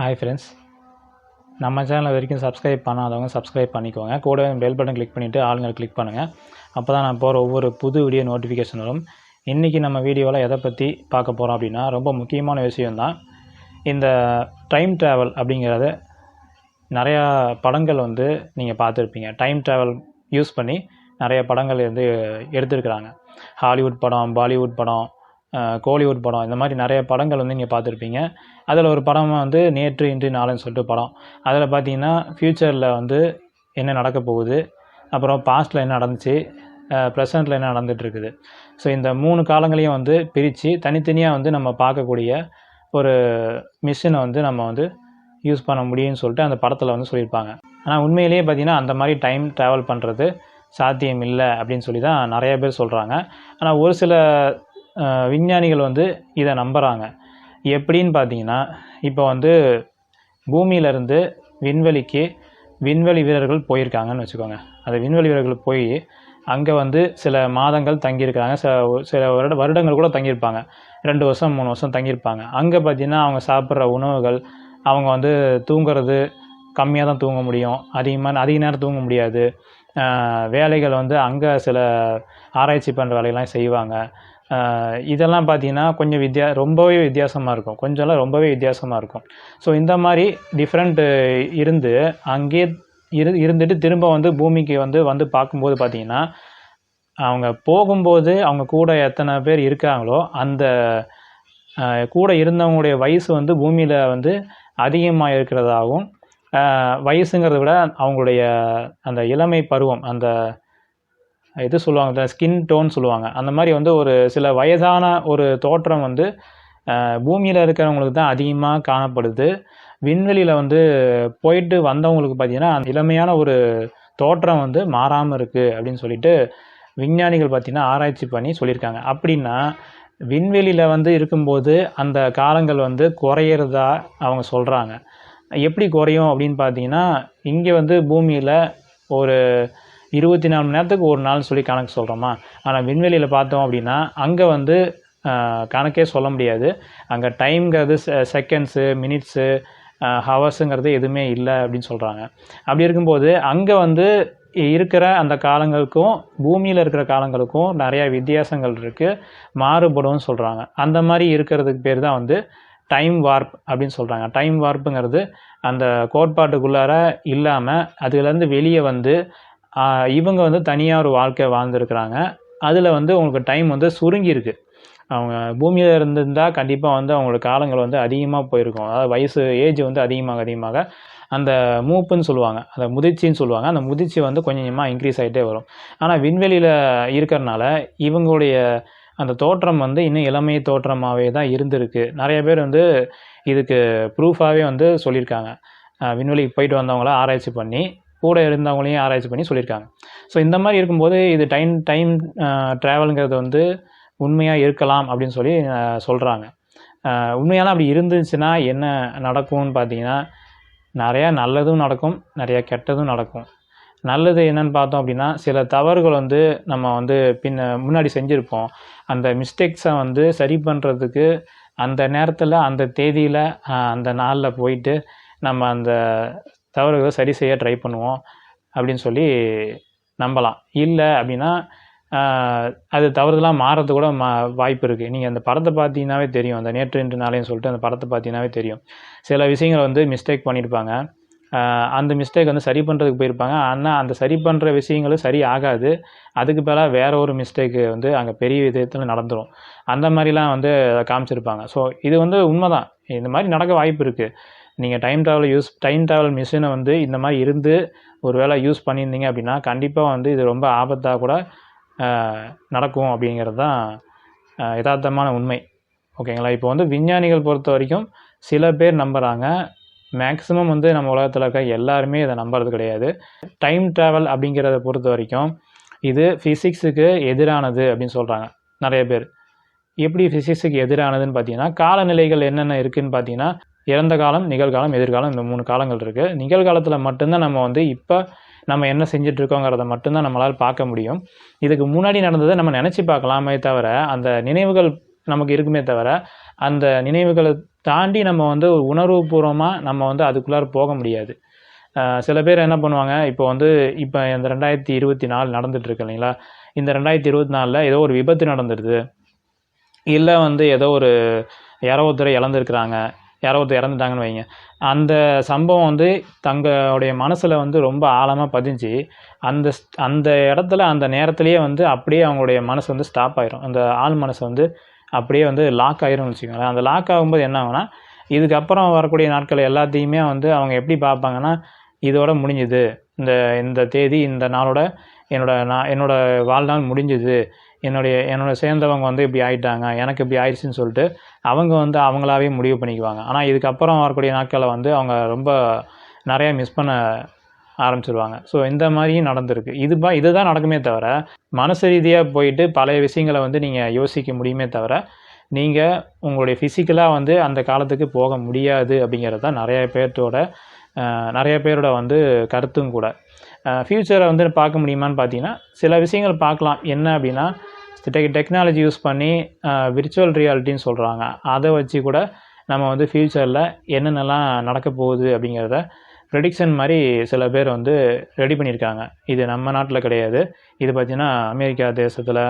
Hi friends நம்ம channel வரைக்கும் subscribe பண்ணாதவங்க சப்ஸ்கிரைப் பண்ணிக்கோங்க. கூடவே பெல் பட்டன் கிளிக் பண்ணிவிட்டு ஆளுங்களை கிளிக் பண்ணுங்கள் அப்போ தான் நான் போகிற ஒவ்வொரு புது வீடியோ நோட்டிஃபிகேஷன் வரும். இன்றைக்கி நம்ம வீடியோவில் எதை பற்றி பார்க்க போகிறோம் அப்படின்னா ரொம்ப முக்கியமான விஷயம்தான். இந்த டைம் ட்ராவல் அப்படிங்கிறது நிறையா படங்கள் வந்து நீங்கள் பார்த்துருப்பீங்க. டைம் ட்ராவல் யூஸ் பண்ணி நிறைய படங்கள் வந்து எடுத்திருக்கிறாங்க. ஹாலிவுட் படம் பாலிவுட் படம் கோலிவுட் படம் இந்த மாதிரி நிறைய படங்கள் வந்து நீங்கள் பார்த்துருப்பீங்க. அதில் ஒரு படம் வந்து நேற்று இன்று நாளுன்னு சொல்லிட்டு படம். அதில் பார்த்தீங்கன்னா ஃப்யூச்சரில் வந்து என்ன நடக்க போகுது அப்புறம் பாஸ்ட்டில் என்ன நடந்துச்சு ப்ரெசண்ட்டில் என்ன நடந்துகிட்ருக்குது ஸோ இந்த மூணு காலங்களையும் வந்து பிரித்து தனித்தனியாக வந்து நம்ம பார்க்கக்கூடிய ஒரு மிஷினை வந்து நம்ம வந்து யூஸ் பண்ண முடியும்னு சொல்லிட்டு அந்த படத்தில் வந்து சொல்லியிருப்பாங்க. ஆனால் உண்மையிலேயே பார்த்தீங்கன்னா அந்த மாதிரி டைம் ட்ராவல் பண்ணுறது சாத்தியம் இல்லை அப்படின்னு சொல்லி தான் நிறைய பேர் சொல்கிறாங்க ஆனால் ஒரு சில விஞ்ஞானிகள் வந்து இதை நம்புகிறாங்க எப்படின்னு பார்த்தீங்கன்னா இப்போ வந்து பூமியிலேருந்து விண்வெளிக்கு விண்வெளி வீரர்கள் போயிருக்காங்கன்னு வச்சுக்கோங்க. அந்த விண்வெளி வீரர்கள் போய் அங்கே வந்து சில மாதங்கள் தங்கியிருக்காங்க சில சில வருட வருடங்கள் கூட தங்கியிருப்பாங்க. ரெண்டு வருஷம் மூணு வருஷம் தங்கியிருப்பாங்க. அங்கே பார்த்தீங்கன்னா அவங்க சாப்பிட்ற உணவுகள் அவங்க வந்து தூங்குறது கம்மியாக தான் தூங்க முடியும். அதிகமாக அதிக நேரம் தூங்க முடியாது. வேலைகள் வந்து அங்கே சில ஆராய்ச்சி பண்ணுற வேலையெல்லாம் செய்வாங்க. இதெல்லாம் பார்த்தீங்கன்னா கொஞ்சம் வித்தியா ரொம்பவே வித்தியாசமாக இருக்கும். கொஞ்சம்லாம் ரொம்பவே வித்தியாசமாக இருக்கும். ஸோ இந்த மாதிரி டிஃப்ரெண்ட்டு இருந்து அங்கேயே இரு இருந்துட்டு திரும்ப வந்து பூமிக்கு வந்து வந்து பார்க்கும்போது பார்த்தீங்கன்னா அவங்க போகும்போது அவங்க கூட எத்தனை பேர் இருக்காங்களோ அந்த கூட இருந்தவங்களுடைய வயசு வந்து பூமியில் வந்து அதிகமாக இருக்கிறதாகவும் வயசுங்கிறத விட அவங்களுடைய அந்த இளமை பருவம் அந்த இது சொல்லுவாங்க ஸ்கின் டோன் சொல்லுவாங்க. அந்த மாதிரி வந்து ஒரு சில வயதான ஒரு தோற்றம் வந்து பூமியில் இருக்கிறவங்களுக்கு தான் அதிகமாக காணப்படுது. விண்வெளியில் வந்து போயிட்டு வந்தவங்களுக்கு பார்த்திங்கன்னா அந்த இளமையான ஒரு தோற்றம் வந்து மாறாமல் இருக்குது அப்படின்னு சொல்லிட்டு விஞ்ஞானிகள் பார்த்தீங்கன்னா ஆராய்ச்சி பண்ணி சொல்லியிருக்காங்க. அப்படின்னா விண்வெளியில் வந்து இருக்கும்போது அந்த காலங்கள் வந்து குறையிறதா அவங்க சொல்கிறாங்க எப்படி குறையும் அப்படின்னு பார்த்தீங்கன்னா இங்கே வந்து பூமியில் ஒரு இருபத்தி நாலு மணி நேரத்துக்கு ஒரு நாள் சொல்லி கணக்கு சொல்கிறோமா ஆனால் விண்வெளியில் பார்த்தோம் அப்படின்னா அங்கே வந்து கணக்கே சொல்ல முடியாது. அங்கே டைம்ங்கிறது செகண்ட்ஸு மினிட்ஸு ஹவர்ஸுங்கிறது எதுவுமே இல்லை அப்படின்னு சொல்கிறாங்க அப்படி இருக்கும்போது அங்கே வந்து இருக்கிற அந்த காலங்களுக்கும் பூமியில் இருக்கிற காலங்களுக்கும் நிறையா வித்தியாசங்கள் இருக்குது மாறுபடும்னு சொல்கிறாங்க அந்த மாதிரி இருக்கிறதுக்கு பேர் தான் வந்து டைம் வார்ப் அப்படின்னு சொல்கிறாங்க டைம் வார்ப்புங்கிறது அந்த கோட்பாட்டுக்குள்ளார இல்லாமல் அதுலேருந்து வெளியே வந்து இவங்க வந்து தனியாக ஒரு வாழ்க்கை வாழ்ந்துருக்குறாங்க. அதில் வந்து உங்களுக்கு டைம் வந்து சுருங்கியிருக்கு. அவங்க பூமியில் இருந்திருந்தால் கண்டிப்பாக வந்து அவங்களோட காலங்கள் வந்து அதிகமாக போயிருக்கும். அதாவது வயசு ஏஜ் வந்து அதிகமாக அதிகமாக அந்த மூப்புன்னு சொல்லுவாங்க. அந்த முதிர்ச்சின்னு சொல்லுவாங்க. அந்த முதிர்ச்சி வந்து கொஞ்சம் கொஞ்சமாக இன்க்ரீஸ் ஆகிட்டே வரும். ஆனால் விண்வெளியில் இருக்கிறனால இவங்களுடைய அந்த தோற்றம் வந்து இன்னும் இளமை தோற்றமாகவே தான் இருந்திருக்கு. நிறைய பேர் வந்து இதுக்கு ப்ரூஃபாகவே வந்து சொல்லியிருக்காங்க. விண்வெளிக்கு போயிட்டு வந்தவங்கள ஆராய்ச்சி பண்ணி கூட இருந்தவங்களையும் ஆராய்ச்சி பண்ணி சொல்லியிருக்காங்க. ஸோ இந்த மாதிரி இருக்கும்போது இது டைம் டைம் ட்ராவலுங்கிறது வந்து உண்மையாக இருக்கலாம் அப்படின்னு சொல்லி சொல்கிறாங்க உண்மையாலாம் அப்படி இருந்துச்சுன்னா என்ன நடக்கும்னு பார்த்தீங்கன்னா நிறையா நல்லதும் நடக்கும் நிறையா கெட்டதும் நடக்கும். நல்லது என்னன்னு பார்த்தோம் அப்படின்னா சில தவறுகள் வந்து நம்ம வந்து பின்ன முன்னாடி செஞ்சுருப்போம். அந்த மிஸ்டேக்ஸை வந்து சரி பண்ணுறதுக்கு அந்த நேரத்தில் அந்த தேதியில் அந்த நாளில் போயிட்டு நம்ம அந்த தவறுகளை சரி செய்ய ட்ரை பண்ணுவோம் அப்படின்னு சொல்லி நம்பலாம். இல்லை அப்படின்னா அது தவறுதலாக மாறது கூட மா வாய்ப்பு இருக்குது நீங்கள் அந்த படத்தை பார்த்தீங்கன்னாவே தெரியும். அந்த நேற்று இன்று நாளையும் சொல்லிட்டு அந்த படத்தை பார்த்தீங்கன்னாவே தெரியும். சில விஷயங்களை வந்து மிஸ்டேக் பண்ணியிருப்பாங்க. அந்த மிஸ்டேக் வந்து சரி பண்ணுறதுக்கு போயிருப்பாங்க. ஆனால் அந்த சரி பண்ணுற விஷயங்களும் சரி ஆகாது. அதுக்கு பதிலாக வேற ஒரு மிஸ்டேக்கு வந்து அங்கே பெரிய விதத்தில் நடந்துடும் அந்த மாதிரிலாம் வந்து காமிச்சிருப்பாங்க. ஸோ இது வந்து உண்மைதான். இந்த மாதிரி நடக்க வாய்ப்பு இருக்குது நீங்கள் time travel use time travel மிஷினை வந்து இந்த மாதிரி இருந்து ஒரு வேளை யூஸ் பண்ணியிருந்தீங்க அப்படின்னா கண்டிப்பாக வந்து இது ரொம்ப ஆபத்தாக கூட நடக்கும் அப்படிங்கிறது தான் யதார்த்தமான உண்மை. ஓகேங்களா? இப்போ வந்து விஞ்ஞானிகள் பொறுத்த வரைக்கும் சில பேர் நம்புகிறாங்க மேக்ஸிமம் வந்து நம்ம உலகத்தில் இருக்க எல்லாருமே இதை நம்புறது கிடையாது. டைம் ட்ராவல் அப்படிங்கிறத பொறுத்த வரைக்கும் இது ஃபிசிக்ஸுக்கு எதிரானது அப்படின்னு சொல்கிறாங்க நிறைய பேர். எப்படி ஃபிசிக்ஸுக்கு எதிரானதுன்னு பார்த்தீங்கன்னா காலநிலைகள் என்னென்ன இருக்குதுன்னு பார்த்தீங்கன்னா இறந்த காலம் நிகழ்காலம் எதிர்காலம் இந்த மூணு காலங்கள் இருக்குது நிகழ்காலத்தில் மட்டும்தான் நம்ம வந்து இப்போ நம்ம என்ன செஞ்சிட்ருக்கோங்கிறத மட்டும்தான் நம்மளால் பார்க்க முடியும். இதுக்கு முன்னாடி நடந்ததை நம்ம நினச்சி பார்க்கலாமே தவிர அந்த நினைவுகள் நமக்கு இருக்குமே தவிர அந்த நினைவுகளை தாண்டி நம்ம வந்து ஒரு உணர்வுபூர்வமாக நம்ம வந்து அதுக்குள்ளார போக முடியாது. சில பேர் என்ன பண்ணுவாங்க இப்போ வந்து இப்போ இந்த ரெண்டாயிரத்தி இருபத்தி நாலு நடந்துகிட்ருக்கு இல்லைங்களா? இந்த ரெண்டாயிரத்தி இருபத்தி நாலில் ஏதோ ஒரு விபத்து நடந்துடுது. இல்லை வந்து ஏதோ ஒரு யாரோ ஒருத்தர் இழந்திருக்கிறாங்க யாரோ ஒருத்தர் இறந்துட்டாங்கன்னு வைங்க. அந்த சம்பவம் வந்து தங்களுடைய மனசில் வந்து ரொம்ப ஆழமாக பதிஞ்சு அந்த ஸ்- அந்த இடத்துல அந்த நேரத்திலேயே வந்து அப்படியே அவங்களுடைய மனசு வந்து ஸ்டாப் ஆயிரும். அந்த ஆள் மனசு வந்து அப்படியே வந்து லாக் ஆயிரும்னு வச்சுக்கோங்களேன். அந்த லாக் ஆகும்போது என்ன ஆகுனா இதுக்கப்புறம் வரக்கூடிய நாட்கள் எல்லாத்தையுமே வந்து அவங்க எப்படி பார்ப்பாங்கன்னா இதோட முடிஞ்சுது. இந்த இந்த தேதி இந்த நாளோட என்னோட நான் என்னோட வாழ்நாள் முடிஞ்சுது. என்னுடைய என்னோட சேர்ந்தவங்க வந்து இப்படி ஆயிட்டாங்க எனக்கு இப்படி ஆயிடுச்சுன்னு சொல்லிட்டு அவங்க வந்து அவங்களாவே முடிவு பண்ணிக்குவாங்க. ஆனால் இதுக்கப்புறம் வரக்கூடிய நாட்களை வந்து அவங்க ரொம்ப நிறையா மிஸ் பண்ண ஆரம்பிச்சிருவாங்க. ஸோ இந்த மாதிரியும் நடந்திருக்கு. இது பா இதுதான் நடக்குமே தவிர மனசு ரீதியாக போயிட்டு பழைய விஷயங்களை வந்து நீங்கள் யோசிக்க முடியுமே தவிர நீங்கள் உங்களுடைய ஃபிசிக்கலாக வந்து அந்த காலத்துக்கு போக முடியாது அப்படிங்கிறது தான் நிறைய பேர்த்தோட நிறைய பேரோட வந்து கருத்தும் கூட. ஃப்யூச்சரை வந்து பார்க்க முடியுமான்னு பார்த்தீங்கன்னா சில விஷயங்கள் பார்க்கலாம். என்ன அப்படின்னா டெக் டெக்னாலஜி யூஸ் பண்ணி விர்ச்சுவல் ரியாலிட்டின்னு சொல்கிறாங்க அதை வச்சு கூட நம்ம வந்து ஃப்யூச்சரில் என்னென்னலாம் நடக்க போகுது அப்படிங்கிறத ப்ரெடிக்ஷன் மாதிரி சில பேர் வந்து ரெடி பண்ணியிருக்காங்க. இது நம்ம நாட்டில் கிடையாது. இது பார்த்திங்கன்னா அமெரிக்கா தேசத்தில்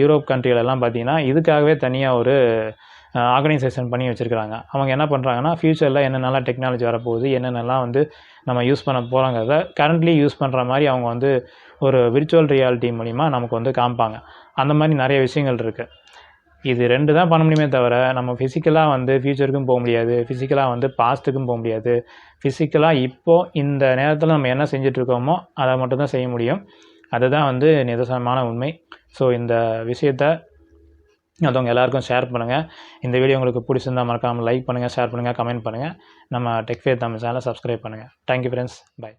யூரோப் கண்ட்ரிலெல்லாம் பார்த்தீங்கன்னா இதுக்காகவே தனியாக ஒரு ஆர்கனைசேஷன் பண்ணி வச்சுருக்காங்க அவங்க என்ன பண்ணுறாங்கன்னா ஃப்யூச்சரில் என்னென்னலாம் டெக்னாலஜி வரப்போகுது என்னென்னலாம் வந்து நம்ம யூஸ் பண்ண போகிறோங்கிறத கரண்ட்லி யூஸ் பண்ணுற மாதிரி அவங்க வந்து ஒரு விர்ச்சுவல் ரியாலிட்டி மூலிமா நமக்கு வந்து காமிப்பாங்க. அந்த மாதிரி நிறைய விஷயங்கள் இருக்குது இது ரெண்டு தான் பண்ண முடியுமே தவிர நம்ம ஃபிசிக்கலாக வந்து ஃப்யூச்சருக்கும் போக முடியாது ஃபிசிக்கலாக வந்து பாஸ்ட்டுக்கும் போக முடியாது. ஃபிசிக்கலாக இப்போது இந்த நேரத்தில் நம்ம என்ன செஞ்சிட்ருக்கோமோ அதை மட்டும்தான் செய்ய முடியும். அதுதான் வந்து நிதர்சனமான உண்மை. ஸோ இந்த விஷயத்த அதுவங்க எல்லாருக்கும் ஷேர் பண்ணுங்கள் இந்த வீடியோ உங்களுக்கு பிடிச்சிருந்தா மறக்காமல் லைக் பண்ணுங்கள் ஷேர் பண்ணுங்கள் கமெண்ட் பண்ணுங்கள் நம்ம டெக்ஃபே தமிழ் சேனலை சப்ஸ்கிரைப் பண்ணுங்கள் தேங்க்யூ ஃப்ரெண்ட்ஸ் பை